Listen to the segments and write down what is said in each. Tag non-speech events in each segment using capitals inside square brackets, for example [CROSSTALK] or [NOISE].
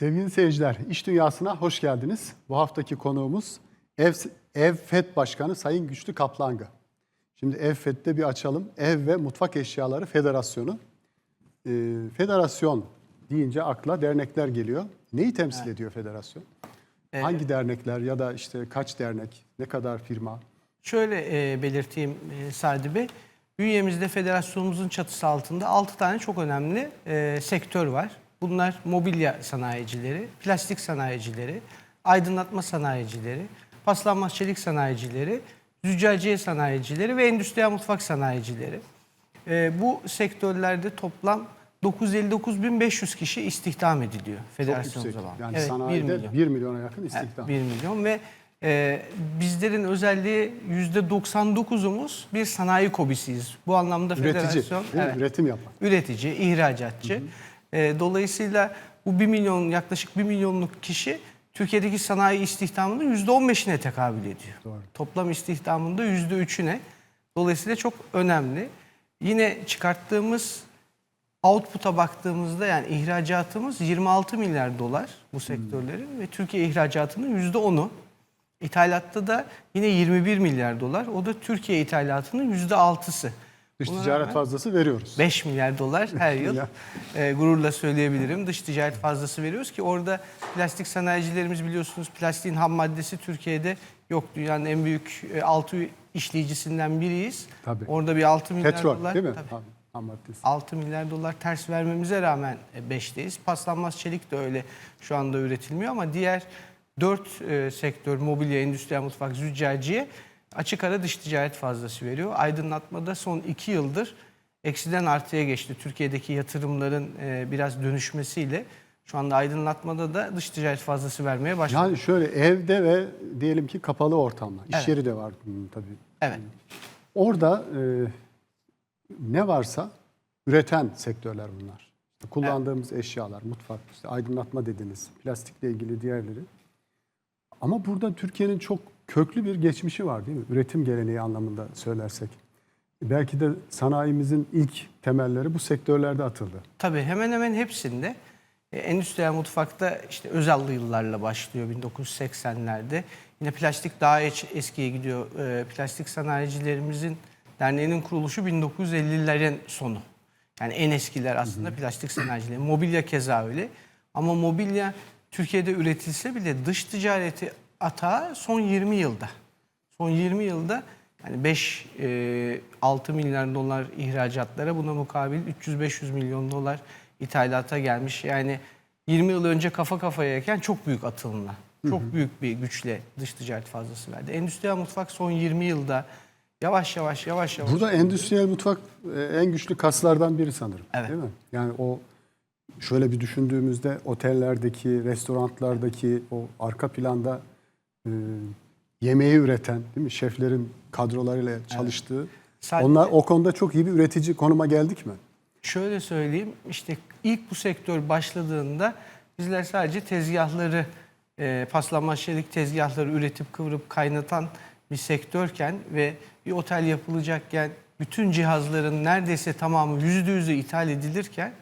Sevgili seyirciler, İş Dünyası'na hoş geldiniz. Bu haftaki konuğumuz Ev, Ev FED Başkanı Sayın Güçlü Kaplangı. Şimdi Ev FED'de bir açalım. Ev ve Mutfak Eşyaları Federasyonu. Ee, federasyon deyince akla dernekler geliyor. Neyi temsil ediyor federasyon? Hangi dernekler ya da işte kaç dernek, ne kadar firma? Şöyle e, belirteyim e, Sadi Bey. Bünyemizde federasyonumuzun çatısı altında 6 tane çok önemli e, sektör var. Bunlar mobilya sanayicileri, plastik sanayicileri, aydınlatma sanayicileri, paslanmaz çelik sanayicileri, züccaciye sanayicileri ve endüstriyel mutfak sanayicileri. E, bu sektörlerde toplam 959.500 kişi istihdam ediliyor yüksek. bağlı. Yani Evet, 1 sanayide milyon. 1 milyona yakın Evet, istihdam. 1 milyon ve e, bizlerin özelliği %99'umuz bir sanayi kobisiyiz. Bu anlamda Üretici, federasyon mi? evet, üretim yapan. üretici, ihracatçı. E, dolayısıyla bu 1 milyon yaklaşık 1 milyonluk kişi Türkiye'deki sanayi istihdamının %15'ine tekabül ediyor. Doğru. Toplam istihdamında %3'üne. Dolayısıyla çok önemli. Yine çıkarttığımız output'a baktığımızda yani ihracatımız 26 milyar dolar bu sektörlerin ve Türkiye ihracatının %10'u. İthalatta da yine 21 milyar dolar. O da Türkiye ithalatının %6'sı. Dış Buna ticaret rağmen fazlası veriyoruz. 5 milyar dolar her yıl [LAUGHS] e, gururla söyleyebilirim. Dış ticaret fazlası veriyoruz ki orada plastik sanayicilerimiz biliyorsunuz plastiğin ham maddesi Türkiye'de yok. Dünyanın en büyük e, altı işleyicisinden biriyiz. Tabii. Orada bir 6 milyar Petrol dolar. değil mi? Tabii. Ham, ham maddesi. 6 milyar dolar ters vermemize rağmen 5'teyiz. Paslanmaz çelik de öyle şu anda üretilmiyor ama diğer 4 sektör mobilya, endüstriyel mutfak, züccaciye açık ara dış ticaret fazlası veriyor. Aydınlatmada son 2 yıldır eksiden artıya geçti. Türkiye'deki yatırımların e, biraz dönüşmesiyle şu anda aydınlatmada da dış ticaret fazlası vermeye başladı. Yani şöyle evde ve diyelim ki kapalı ortamlar. İş Evet. yeri de var bunun tabii. Evet. Orada e, ne varsa üreten sektörler bunlar. Kullandığımız eşyalar, mutfak, işte aydınlatma dediniz, plastikle ilgili diğerleri. Ama burada Türkiye'nin çok köklü bir geçmişi var değil mi? Üretim geleneği anlamında söylersek. Belki de sanayimizin ilk temelleri bu sektörlerde atıldı. Tabii hemen hemen hepsinde. E, endüstriyel mutfakta işte Özallı yıllarla başlıyor 1980'lerde. Yine plastik daha eskiye gidiyor. E, plastik sanayicilerimizin derneğinin kuruluşu 1950'lerin sonu. Yani en eskiler aslında plastik sanayicileri. Mobilya keza öyle. Ama mobilya Türkiye'de üretilse bile dış ticareti atağı son 20 yılda. Son 20 yılda yani 5 e, 6 milyar dolar ihracatlara buna mukabil 300-500 milyon dolar ithalata gelmiş. Yani 20 yıl önce kafa kafayayken çok büyük atılımla, çok büyük bir güçle dış ticaret fazlası verdi. Endüstriyel mutfak son 20 yılda yavaş yavaş yavaş yavaş Burada endüstriyel mutfak e, en güçlü kaslardan biri sanırım. Evet. Değil mi? Yani o şöyle bir düşündüğümüzde otellerdeki, restoranlardaki o arka planda e, yemeği üreten, değil mi? Şeflerin kadrolarıyla çalıştığı. Sadece- Onlar o konuda çok iyi bir üretici konuma geldik mi? Şöyle söyleyeyim, işte ilk bu sektör başladığında bizler sadece tezgahları, e, paslanmaz çelik tezgahları üretip kıvırıp kaynatan bir sektörken ve bir otel yapılacakken bütün cihazların neredeyse tamamı yüzde yüzü ithal edilirken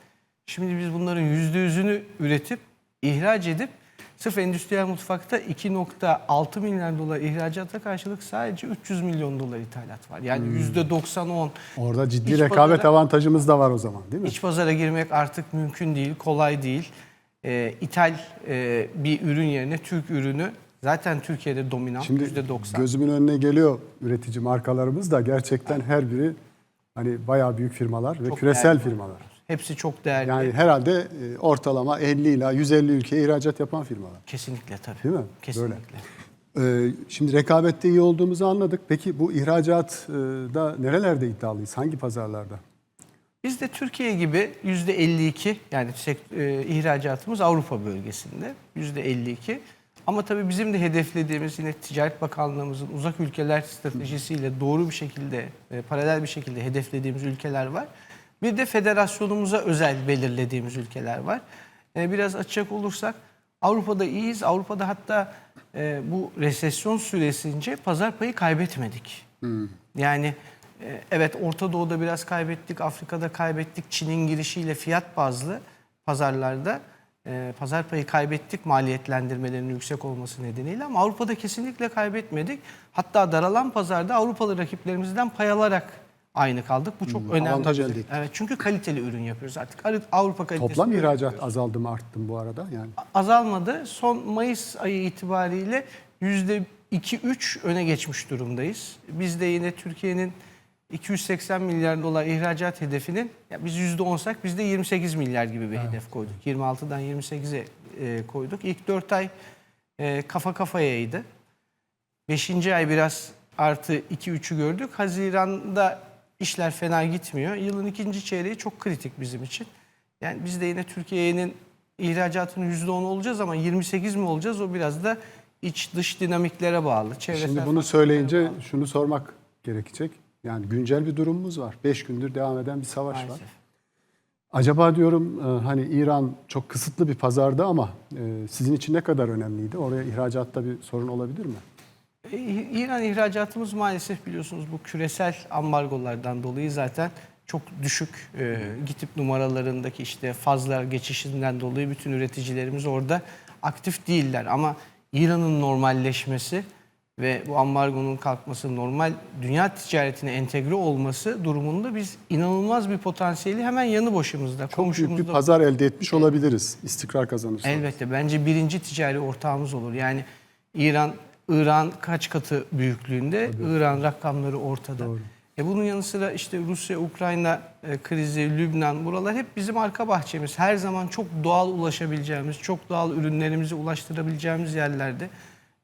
şimdi biz bunların yüzde yüzünü üretip ihraç edip sırf endüstriyel mutfakta 2.6 milyar dolar ihracata karşılık sadece 300 milyon dolar ithalat var. Yani yüzde 90-10 Orada ciddi İç rekabet pazara- avantajımız da var o zaman değil mi? İç pazara girmek artık mümkün değil, kolay değil. Ee, ithal e, bir ürün yerine Türk ürünü zaten Türkiye'de dominant Şimdi %90. gözümün önüne geliyor üretici markalarımız da gerçekten her biri hani bayağı büyük firmalar ve Çok küresel değerli. firmalar. Hepsi çok değerli. Yani herhalde e, ortalama 50 ila 150 ülkeye ihracat yapan firmalar. Kesinlikle tabii. Değil mi? Kesinlikle. Ee, şimdi rekabette iyi olduğumuzu anladık. Peki bu ihracatta nerelerde iddialıyız? Hangi pazarlarda? Biz de Türkiye gibi %52 yani e, ihracatımız Avrupa bölgesinde %52. Ama tabii bizim de hedeflediğimiz yine Ticaret Bakanlığımızın uzak ülkeler stratejisiyle doğru bir şekilde, e, paralel bir şekilde hedeflediğimiz ülkeler var. Bir de federasyonumuza özel belirlediğimiz ülkeler var. E, biraz açacak olursak Avrupa'da iyiyiz. Avrupa'da hatta e, bu resesyon süresince pazar payı kaybetmedik. Yani e, evet Orta Doğu'da biraz kaybettik, Afrika'da kaybettik. Çin'in girişiyle fiyat bazlı pazarlarda e, pazar payı kaybettik maliyetlendirmelerinin yüksek olması nedeniyle ama Avrupa'da kesinlikle kaybetmedik. Hatta daralan pazarda Avrupalı rakiplerimizden pay alarak aynı kaldık. Bu çok önemli. Hmm, avantaj bir- elde ettik. Evet çünkü kaliteli ürün yapıyoruz artık. Avrupa kalitesi. Toplam ihracat azaldı mı arttı mı bu arada? Yani azalmadı. Son Mayıs ayı itibariyle yüzde 2-3 öne geçmiş durumdayız. Biz de yine Türkiye'nin 280 milyar dolar ihracat hedefinin ya biz yüzde onsak biz de 28 milyar gibi bir hedef koyduk. 26'dan 28'e e, koyduk. İlk 4 ay e, kafa kafayaydı. 5. ay biraz artı 2-3'ü gördük. Haziran'da işler fena gitmiyor. Yılın ikinci çeyreği çok kritik bizim için. Yani biz de yine Türkiye'nin ihracatının %10 olacağız ama 28 mi olacağız o biraz da iç dış dinamiklere bağlı. Çevresel şimdi bunu söyleyince bağlı. şunu sormak gerekecek. Yani güncel bir durumumuz var. 5 gündür devam eden bir savaş var. Maalesef. Acaba diyorum e, hani İran çok kısıtlı bir pazarda ama e, sizin için ne kadar önemliydi? Oraya ihracatta bir sorun olabilir mi? İran ihracatımız maalesef biliyorsunuz bu küresel ambargolardan dolayı zaten çok düşük. E, gitip numaralarındaki işte fazla geçişinden dolayı bütün üreticilerimiz orada aktif değiller. Ama İran'ın normalleşmesi ve bu ambargonun kalkması normal dünya ticaretine entegre olması durumunda biz inanılmaz bir potansiyeli hemen yanı başımızda, Çok büyük bir komşumuzda pazar elde etmiş olabiliriz istikrar kazanırsa. Elbette bence birinci ticari ortağımız olur. Yani İran, İran kaç katı büyüklüğünde? İran rakamları ortada. E bunun yanı sıra işte Rusya, Ukrayna e, krizi, Lübnan buralar hep bizim arka bahçemiz. Her zaman çok doğal ulaşabileceğimiz, çok doğal ürünlerimizi ulaştırabileceğimiz yerlerde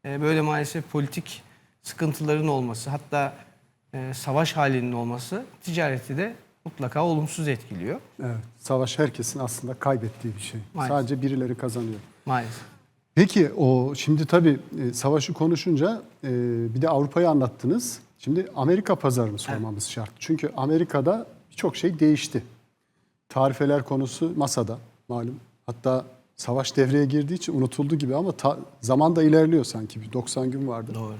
e, böyle maalesef politik sıkıntıların olması, hatta e, savaş halinin olması ticareti de mutlaka olumsuz etkiliyor Evet, savaş herkesin aslında kaybettiği bir şey. Maalesef. Sadece birileri kazanıyor. maalesef. Peki o şimdi tabii e, savaşı konuşunca e, bir de Avrupa'yı anlattınız. Şimdi Amerika pazarını sormamız şart. Çünkü Amerika'da birçok şey değişti. Tarifeler konusu masada malum. Hatta savaş devreye girdiği için unutuldu gibi ama ta- zaman da ilerliyor sanki. Bir 90 gün vardı. Doğru.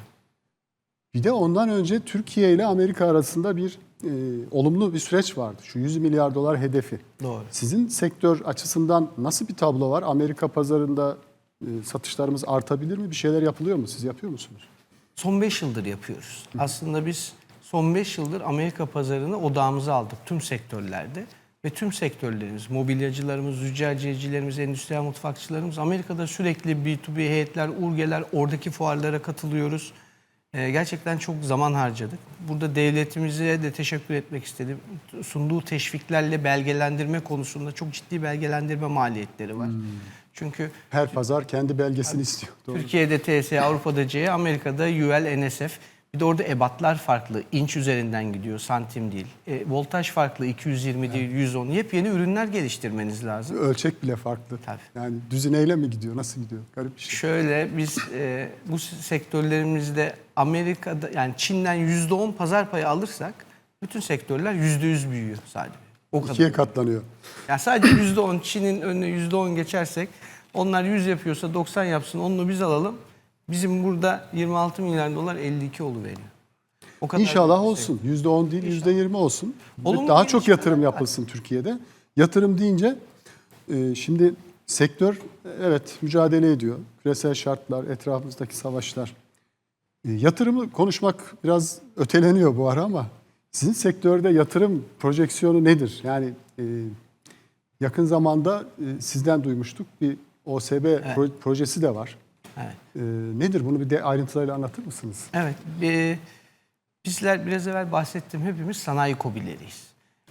Bir de ondan önce Türkiye ile Amerika arasında bir e, olumlu bir süreç vardı. Şu 100 milyar dolar hedefi. Doğru. Sizin sektör açısından nasıl bir tablo var? Amerika pazarında satışlarımız artabilir mi? Bir şeyler yapılıyor mu? Siz yapıyor musunuz? Son 5 yıldır yapıyoruz. Aslında biz son 5 yıldır Amerika pazarını odağımıza aldık tüm sektörlerde. Ve tüm sektörlerimiz, mobilyacılarımız, züccaciyecilerimiz, endüstriyel mutfakçılarımız Amerika'da sürekli B2B heyetler, urgeler, oradaki fuarlara katılıyoruz. Ee, gerçekten çok zaman harcadık. Burada devletimize de teşekkür etmek istedim. Sunduğu teşviklerle belgelendirme konusunda çok ciddi belgelendirme maliyetleri var. Çünkü Her pazar kendi belgesini istiyor. Doğru. Türkiye'de TSE, Avrupa'da CE, Amerika'da UL, NSF. Bir de orada ebatlar farklı. inç üzerinden gidiyor, santim değil. E, voltaj farklı, 220 değil, 110. Yepyeni ürünler geliştirmeniz lazım. Ölçek bile farklı. Tabii. Yani düzineyle mi gidiyor? Nasıl gidiyor? Garip bir şey. Şöyle biz e, bu sektörlerimizde Amerika'da yani Çin'den %10 pazar payı alırsak bütün sektörler %100 büyüyor sadece. O kadar. İkiye katlanıyor. Yani sadece %10 Çin'in önüne %10 geçersek onlar 100 yapıyorsa 90 yapsın onu biz alalım. Bizim burada 26 milyar dolar 52 oluveriyor. O kadar İnşallah şey. olsun. %10 değil %20 olsun. Olumlu Daha çok yatırım var. yapılsın Türkiye'de. Yatırım deyince e, şimdi sektör evet mücadele ediyor. Küresel şartlar, etrafımızdaki savaşlar. E, Yatırımı konuşmak biraz öteleniyor bu ara ama sizin sektörde yatırım projeksiyonu nedir? Yani e, yakın zamanda e, sizden duymuştuk bir OSB pro- projesi de var. Evet. E, nedir bunu bir de ayrıntılarıyla anlatır mısınız? Evet. e, bizler biraz evvel bahsettim hepimiz sanayi kobileriyiz.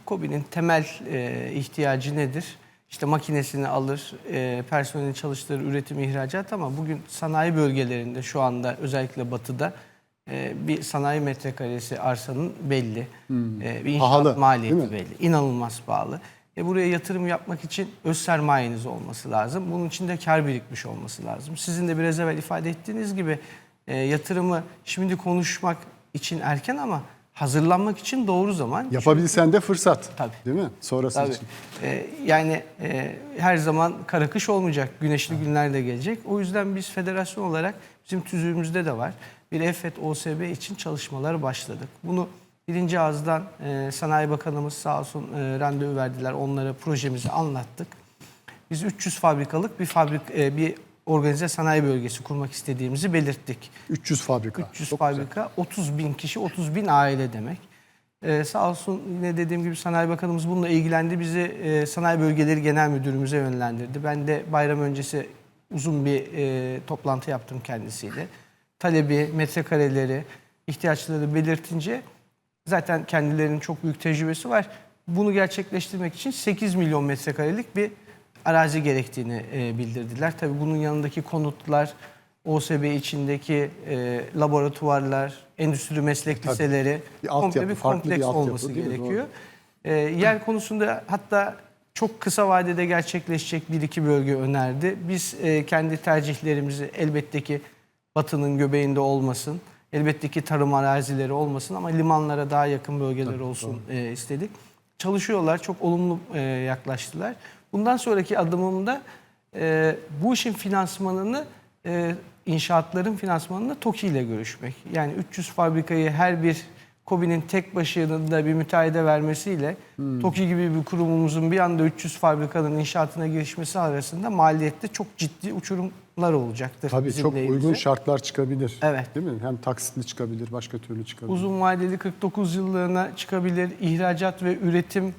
Kobinin temel e, ihtiyacı nedir? İşte makinesini alır, e, personeli çalıştırır, üretim, ihracat ama bugün sanayi bölgelerinde şu anda özellikle batıda e, bir sanayi metrekaresi arsanın belli. E, bir inşaat Pahalı, maliyeti belli. İnanılmaz pahalı. E buraya yatırım yapmak için öz sermayeniz olması lazım. Bunun için de kar birikmiş olması lazım. Sizin de biraz evvel ifade ettiğiniz gibi e, yatırımı şimdi konuşmak için erken ama hazırlanmak için doğru zaman. Yapabilsen de fırsat. Tabii. Değil mi? Sonrası Tabii. için. E, yani e, her zaman kara kış olmayacak. Güneşli günler de gelecek. O yüzden biz federasyon olarak bizim tüzüğümüzde de var. Bir EFET OSB için çalışmalara başladık. Bunu birinci ağızdan e, Sanayi Bakanımız sağ olsun e, randevu verdiler. Onlara projemizi anlattık. biz 300 fabrikalık bir fabrik e, bir organize sanayi bölgesi kurmak istediğimizi belirttik. 300 fabrika. 300 Çok güzel. fabrika, 30 bin kişi, 30 bin aile demek. Ee, sağ olsun yine dediğim gibi Sanayi Bakanımız bununla ilgilendi. Bizi e, Sanayi Bölgeleri Genel Müdürümüze yönlendirdi. Ben de bayram öncesi uzun bir e, toplantı yaptım kendisiyle. Talebi, metrekareleri, ihtiyaçları belirtince zaten kendilerinin çok büyük tecrübesi var. Bunu gerçekleştirmek için 8 milyon metrekarelik bir arazi gerektiğini e, bildirdiler. Tabii bunun yanındaki konutlar, OSB içindeki e, laboratuvarlar, endüstri meslek liseleri Bir komple bir bir kompleks altyapı olması mi? gerekiyor. E, yer konusunda hatta çok kısa vadede gerçekleşecek bir iki bölge önerdi. Biz e, kendi tercihlerimizi elbette ki batının göbeğinde olmasın. Elbette ki tarım arazileri olmasın ama limanlara daha yakın bölgeler olsun e, istedik. Çalışıyorlar, çok olumlu e, yaklaştılar. Bundan sonraki adımımda e, bu işin finansmanını, e, inşaatların finansmanını TOKİ ile görüşmek. Yani 300 fabrikayı her bir KOBİ'nin tek başına bir müteahhide vermesiyle Hmm. TOKİ gibi bir kurumumuzun bir anda 300 fabrikanın inşaatına girişmesi arasında maliyette çok ciddi uçurumlar olacaktır. Tabii çok lehimize. uygun şartlar çıkabilir. Evet. Değil mi? Hem taksitli çıkabilir, başka türlü çıkabilir. Uzun vadeli 49 yıllığına çıkabilir. İhracat ve üretim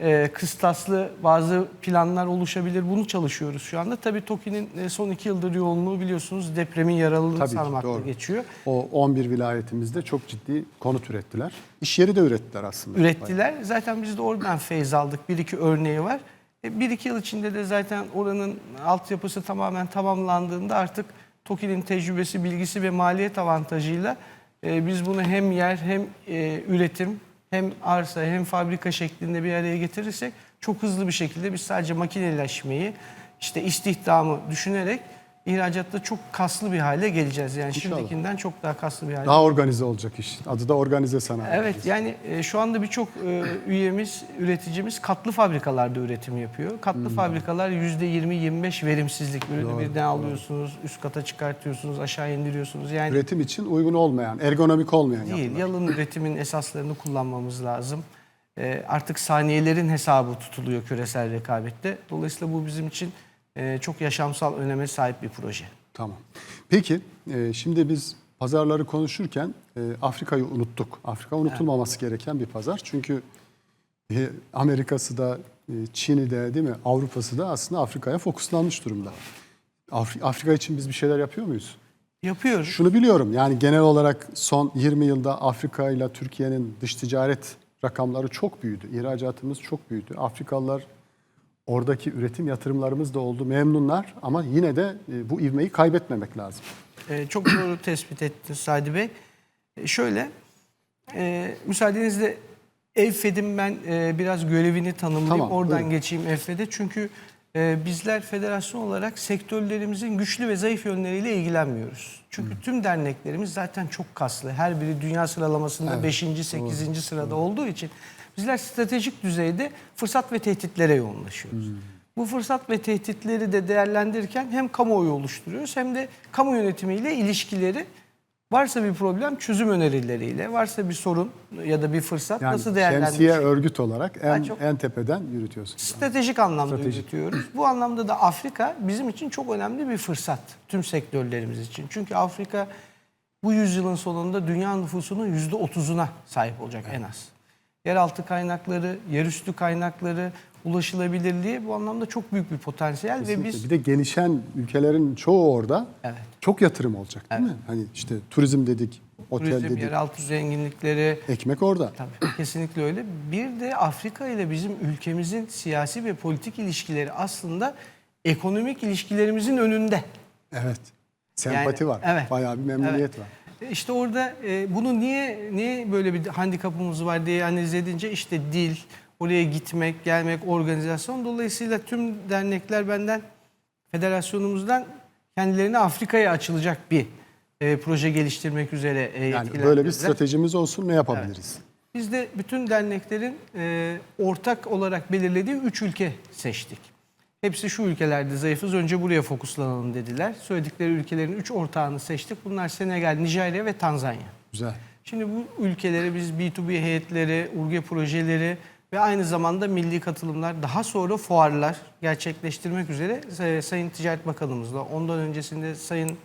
e, kıstaslı bazı planlar oluşabilir. Bunu çalışıyoruz şu anda. Tabii TOKİ'nin e, son iki yıldır yoğunluğu biliyorsunuz depremin yaralılığını Tabii ki, sarmakla doğru. geçiyor. O 11 vilayetimizde çok ciddi konut ürettiler. İş yeri de ürettiler aslında. Ürettiler. Zaten biz de oradan feyz aldık. Bir iki örneği var. E, bir iki yıl içinde de zaten oranın altyapısı tamamen tamamlandığında artık TOKİ'nin tecrübesi, bilgisi ve maliyet avantajıyla e, biz bunu hem yer hem e, üretim hem arsa hem fabrika şeklinde bir araya getirirsek çok hızlı bir şekilde biz sadece makineleşmeyi işte istihdamı düşünerek ihracatta çok kaslı bir hale geleceğiz. Yani İnşallah. şimdikinden çok daha kaslı bir hale. Daha organize olacak iş. Adı da organize sanayi. Evet yani e, şu anda birçok e, üyemiz, üreticimiz katlı fabrikalarda üretim yapıyor. Katlı Hmm. fabrikalar %20-25 verimsizlik. Ürünü birden alıyorsunuz, üst kata çıkartıyorsunuz, aşağı indiriyorsunuz. Yani Üretim için uygun olmayan, ergonomik olmayan değil, yapılar. yalın üretimin esaslarını kullanmamız lazım. E, artık saniyelerin hesabı tutuluyor küresel rekabette. Dolayısıyla bu bizim için e, çok yaşamsal öneme sahip bir proje. Tamam. Peki e, şimdi biz pazarları konuşurken e, Afrika'yı unuttuk. Afrika unutulmaması gereken bir pazar. Çünkü e, Amerika'sı da, e, Çin'i de değil mi? Avrupa'sı da aslında Afrika'ya fokuslanmış durumda. Afri- Afrika için biz bir şeyler yapıyor muyuz? Yapıyoruz. Şunu biliyorum yani genel olarak son 20 yılda Afrika ile Türkiye'nin dış ticaret rakamları çok büyüdü. İhracatımız çok büyüdü. Afrikalılar oradaki üretim yatırımlarımız da oldu. Memnunlar ama yine de e, bu ivmeyi kaybetmemek lazım. Ee, çok doğru [CLEARS THROAT] tespit ettiniz Sadi Bey. Ee, şöyle, e, müsaadenizle EFED'in ben e, biraz görevini tanımlayayım. Tamam, Oradan buyurun. geçeyim EFED'e. Çünkü e, bizler federasyon olarak sektörlerimizin güçlü ve zayıf yönleriyle ilgilenmiyoruz. Çünkü tüm derneklerimiz zaten çok kaslı. Her biri dünya sıralamasında 5. 8. sırada olduğu için bizler stratejik düzeyde fırsat ve tehditlere yoğunlaşıyoruz. Bu fırsat ve tehditleri de değerlendirirken hem kamuoyu oluşturuyoruz hem de kamu yönetimiyle ilişkileri varsa bir problem çözüm önerileriyle, varsa bir sorun ya da bir fırsat Yani nasıl şemsiye değerlendirilecek? örgüt olarak en, çok- en tepeden yürütüyorsunuz. Stratejik anlamda Stratejik. yürütüyoruz. Bu anlamda da Afrika bizim için çok önemli bir fırsat. Tüm sektörlerimiz için. Çünkü Afrika bu yüzyılın sonunda dünya nüfusunun yüzde otuzuna sahip olacak en az. Yeraltı kaynakları, yerüstü kaynakları, ulaşılabilirliği bu anlamda çok büyük bir potansiyel ve Kesinlikle. biz Bir de gelişen ülkelerin çoğu orada Evet. çok yatırım olacak değil mi? Hani işte turizm dedik, otel turizm, dedik, yeraltı zenginlikleri, ekmek orada. Tabii kesinlikle öyle. Bir de Afrika ile bizim ülkemizin siyasi ve politik ilişkileri aslında ekonomik ilişkilerimizin önünde. Evet. Sempati Yani, var. evet. Bayağı bir memnuniyet Evet. var. E İşte orada e, bunu niye niye böyle bir handikapımız var diye analiz edince işte dil, oraya gitmek, gelmek, organizasyon. Dolayısıyla tüm dernekler benden, federasyonumuzdan kendilerine Afrika'ya açılacak bir e, proje geliştirmek üzere e, Yani böyle bir stratejimiz olsun ne yapabiliriz? Biz de bütün derneklerin e, ortak olarak belirlediği üç ülke seçtik. Hepsi şu ülkelerde zayıfız, önce buraya fokuslanalım dediler. Söyledikleri ülkelerin üç ortağını seçtik. Bunlar Senegal, Nijerya ve Tanzanya. Güzel. Şimdi bu ülkelere biz B2B heyetleri, URGE projeleri ve aynı zamanda milli katılımlar daha sonra fuarlar gerçekleştirmek üzere e, Sayın Ticaret Bakanımızla ondan öncesinde Sayın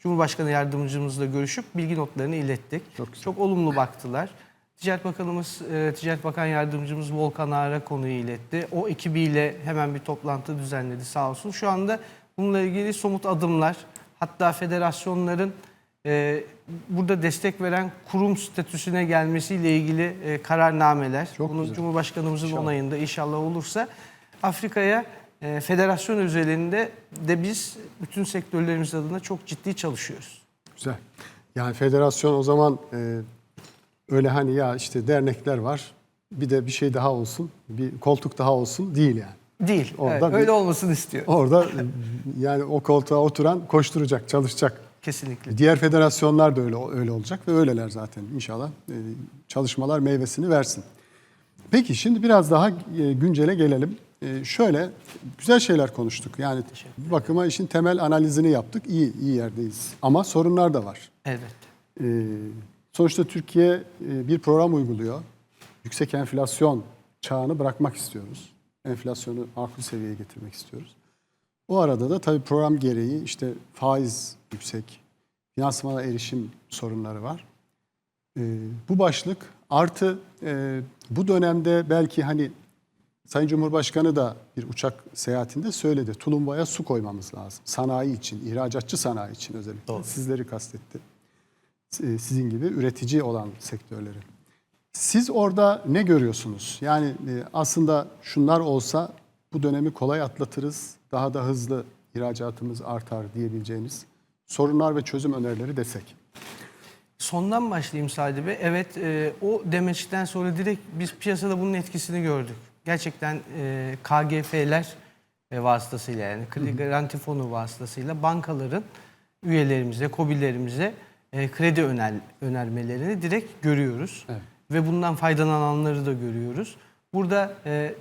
Cumhurbaşkanı Yardımcımızla görüşüp bilgi notlarını ilettik. Çok güzel. Çok olumlu baktılar. Ticaret Bakanımız, e, Ticaret Bakan Yardımcımız Volkan Ağar'a konuyu iletti. O ekibiyle hemen bir toplantı düzenledi sağ olsun. Şu anda bununla ilgili somut adımlar, hatta federasyonların e, burada destek veren kurum statüsüne gelmesiyle ilgili e, kararnameler. Çok Bunu güzel. Cumhurbaşkanımızın İnşallah. onayında inşallah olursa Afrika'ya e, federasyon özelinde de biz bütün sektörlerimiz adına çok ciddi çalışıyoruz. Güzel. Yani federasyon o zaman e, öyle hani ya işte dernekler var. Bir de bir şey daha olsun, bir koltuk daha olsun değil yani. Değil. Orada evet, bir- öyle olmasını istiyorum. Orada yani o koltuğa oturan koşturacak, çalışacak. Kesinlikle. Diğer federasyonlar da öyle öyle olacak ve öyleler zaten inşallah. E, çalışmalar meyvesini versin. Peki şimdi biraz daha e, güncele gelelim. E, şöyle güzel şeyler konuştuk. Yani bir bakıma işin temel analizini yaptık. İyi iyi yerdeyiz. Ama sorunlar da var. Evet. Ee, sonuçta Türkiye e, bir program uyguluyor. Yüksek enflasyon çağını bırakmak istiyoruz. Enflasyonu makul seviyeye getirmek istiyoruz. O arada da tabii program gereği işte faiz yüksek, finansmana erişim sorunları var. Ee, bu başlık artı e, bu dönemde belki hani Sayın Cumhurbaşkanı da bir uçak seyahatinde söyledi. Tulumbaya su koymamız lazım. Sanayi için, ihracatçı sanayi için özellikle. Doğru. Sizleri kastetti. E, Sizin gibi üretici olan sektörleri. Siz orada ne görüyorsunuz? Yani e, aslında şunlar olsa bu dönemi kolay atlatırız, daha da hızlı ihracatımız artar diyebileceğiniz sorunlar ve çözüm önerileri desek. Sondan başlayayım Sadi Bey. Evet e, o demeçten sonra direkt biz piyasada bunun etkisini gördük. Gerçekten e, KGF'ler e, vasıtasıyla yani kredi garanti fonu vasıtasıyla bankaların üyelerimize, kobilerimize e, kredi öner, önermelerini direkt görüyoruz. Evet. Ve bundan faydalananları da görüyoruz. Burada e,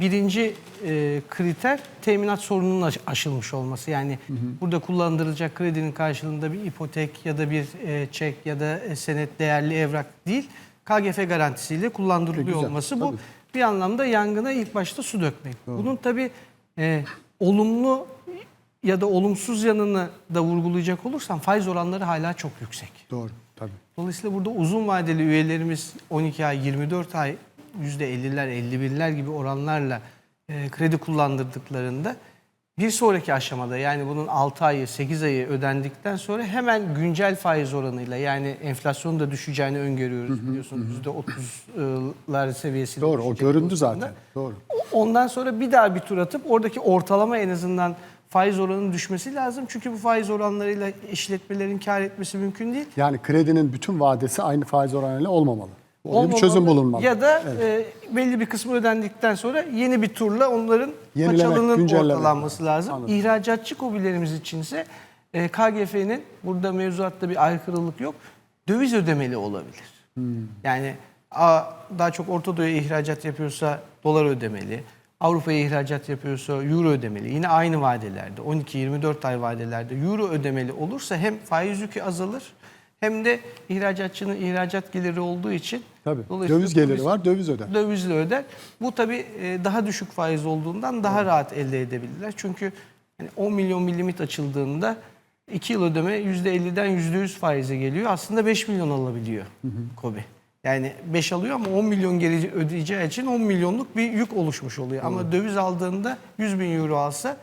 birinci e, kriter teminat sorununun aş- aşılmış olması. Yani burada kullandırılacak kredinin karşılığında bir ipotek ya da bir e, çek ya da e, senet değerli evrak değil, KGF garantisiyle kullandırılıyor E, güzel, olması bu. tabii. Bir anlamda yangına ilk başta su dökmek. Bunun tabii e, olumlu ya da olumsuz yanını da vurgulayacak olursam faiz oranları hala çok yüksek. Doğru, tabii. Dolayısıyla burada uzun vadeli üyelerimiz 12 ay, 24 ay %50'ler, 51'ler gibi oranlarla e, kredi kullandırdıklarında bir sonraki aşamada yani bunun 6 ayı, 8 ayı ödendikten sonra hemen güncel faiz oranıyla yani enflasyonun da düşeceğini öngörüyoruz biliyorsunuz %30'lar seviyesinde. Doğru, o göründü zaten. Doğru. Ondan sonra bir daha bir tur atıp oradaki ortalama en azından faiz oranının düşmesi lazım. Çünkü bu faiz oranlarıyla işletmelerin kar etmesi mümkün değil. Yani kredinin bütün vadesi aynı faiz oranıyla olmamalı. Orada bir Olmamalı. çözüm bulunmalı. Ya da e, belli bir kısmı ödendikten sonra yeni bir turla onların Yenilemek, paçalının ortalanması lazım. Anladım. İhracatçı kobilerimiz içinse e, KGF'nin burada mevzuatta bir aykırılık yok. Döviz ödemeli olabilir. Hmm. Yani a, daha çok Orta Doğu'ya ihracat yapıyorsa dolar ödemeli. Avrupa'ya ihracat yapıyorsa euro ödemeli. Yine aynı vadelerde 12-24 ay vadelerde euro ödemeli olursa hem faiz yükü azalır hem de ihracatçının ihracat geliri olduğu için Tabii. Döviz geliri döviz- var, döviz öder. dövizle öder. Bu tabii e, daha düşük faiz olduğundan daha rahat elde edebilirler. Çünkü hani 10 milyon bir limit açıldığında 2 yıl ödeme %50'den %100 faize geliyor. Aslında 5 milyon alabiliyor KOBİ. Yani 5 alıyor ama 10 milyon geri ödeyeceği için 10 milyonluk bir yük oluşmuş oluyor. Ama döviz aldığında 100 bin euro alsa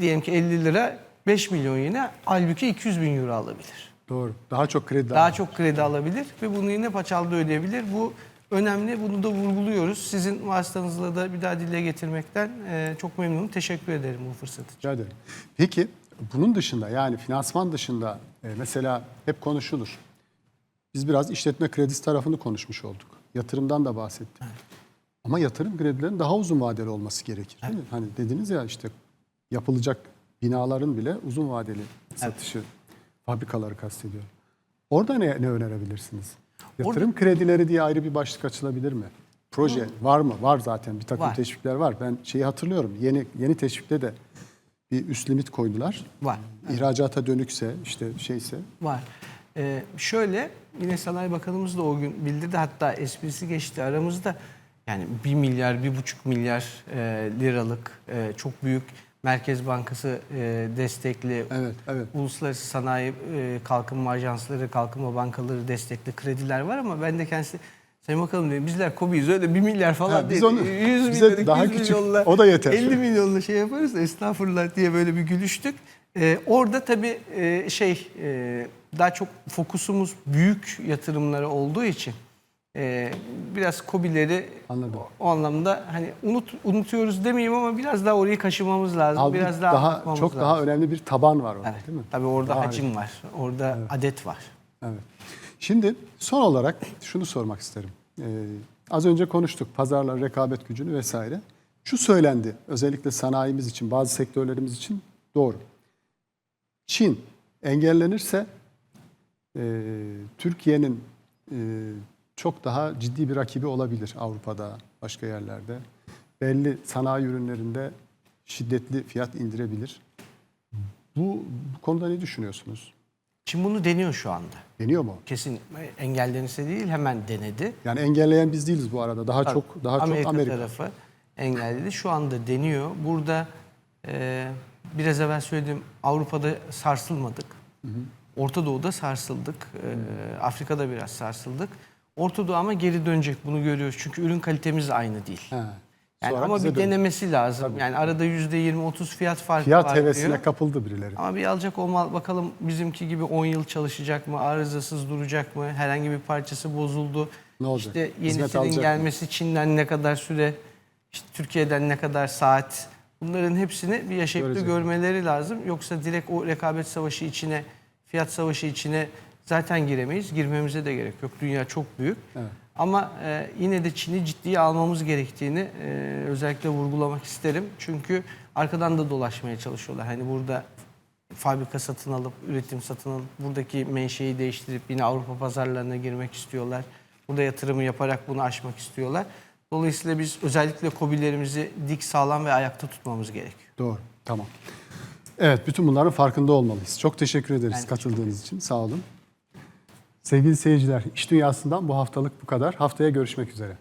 diyelim ki 50 lira 5 milyon yine halbuki 200 bin euro alabilir. Doğru. Daha çok kredi Daha çok kredi alabilir ve bunu yine paçalda ödeyebilir. Bu önemli. Bunu da vurguluyoruz. Sizin vasıtanızla da bir daha dile getirmekten e, çok memnunum. Teşekkür ederim bu fırsat için. Rica ederim. Peki bunun dışında yani finansman dışında e, mesela hep konuşulur. Biz biraz işletme kredisi tarafını konuşmuş olduk. Yatırımdan da bahsettik. Ama yatırım kredilerinin daha uzun vadeli olması gerekir. Değil mi? Hani dediniz ya işte yapılacak binaların bile uzun vadeli satışı, fabrikaları kastediyorum. Orada ne, ne önerebilirsiniz? Yatırım kredileri diye ayrı bir başlık açılabilir mi? Proje var mı? Var zaten bir takım Var. teşvikler var. Ben şeyi hatırlıyorum. Yeni yeni teşvikte de bir üst limit koydular. Var. İhracata dönükse işte şeyse Var. E, şöyle yine Sanayi Bakanımız da o gün bildirdi. Hatta esprisi geçti aramızda. Yani 1 milyar, 1,5 milyar e, liralık e, çok büyük Merkez Bankası e, destekli Evet, evet. uluslararası sanayi e, kalkınma ajansları, kalkınma bankaları destekli krediler var ama ben de kendisi Sayın Bakalım diyor bizler kobiyiz öyle 1 milyar falan Ha, biz değil. onu- 100 bize milyon, daha 200 küçük, milyonla, o da yeter. 50 milyonla şey yaparız da estağfurullah diye böyle bir gülüştük. E, orada tabii e, şey e, daha çok fokusumuz büyük yatırımlara olduğu için e, biraz kobileri Anladım. o anlamda hani unut unutuyoruz demeyeyim ama biraz daha orayı kaşımamız lazım. Halbuki biraz daha, daha çok lazım. daha önemli bir taban var orada Evet. değil mi? Tabii orada Daha hacim var. Orada adet var. Evet. Şimdi son olarak şunu sormak isterim. Ee, az önce konuştuk pazarlar, rekabet gücünü vesaire. Şu söylendi özellikle sanayimiz için, bazı sektörlerimiz için doğru. Çin engellenirse e, Türkiye'nin e, çok daha ciddi bir rakibi olabilir Avrupa'da, başka yerlerde. Belli sanayi ürünlerinde şiddetli fiyat indirebilir. Bu, bu konuda ne düşünüyorsunuz? Çin bunu deniyor şu anda. Deniyor mu? Kesin engellenirse değil hemen denedi. Yani engelleyen biz değiliz bu arada. Daha çok daha Amerika, çok Amerika. tarafı engelledi. Şu anda deniyor. Burada e, biraz evvel söylediğim Avrupa'da sarsılmadık. Orta Doğu'da sarsıldık. E, Afrika'da biraz sarsıldık. Orta Doğu ama geri dönecek bunu görüyoruz. Çünkü ürün kalitemiz aynı değil. He. Yani Sonra ama bir dön- denemesi lazım. Yani arada %20-30 fiyat farkı Fiyat var hevesine diyor. kapıldı birileri. Ama bir alacak olmalı. Bakalım bizimki gibi 10 yıl çalışacak mı? Arızasız duracak mı? Herhangi bir parçası bozuldu. Ne olacak? İşte yenisinin alacak mı? gelmesi Çin'den ne kadar süre, işte Türkiye'den ne kadar saat. Bunların hepsini bir yaşayıp da görmeleri lazım. Yoksa direkt o rekabet savaşı içine, fiyat savaşı içine zaten giremeyiz. Girmemize de gerek yok. Dünya çok büyük. Evet. Ama e, yine de Çin'i ciddiye almamız gerektiğini e, özellikle vurgulamak isterim. Çünkü arkadan da dolaşmaya çalışıyorlar. Hani burada fabrika satın alıp, üretim satın alıp, buradaki menşei değiştirip yine Avrupa pazarlarına girmek istiyorlar. Burada yatırımı yaparak bunu aşmak istiyorlar. Dolayısıyla biz özellikle kobilerimizi dik, sağlam ve ayakta tutmamız gerekiyor. Doğru. Tamam. Evet, bütün bunların farkında olmalıyız. Çok teşekkür ederiz Ben katıldığınız için. Sağ olun. Sevgili seyirciler, İş Dünyası'ndan bu haftalık bu kadar. Haftaya görüşmek üzere.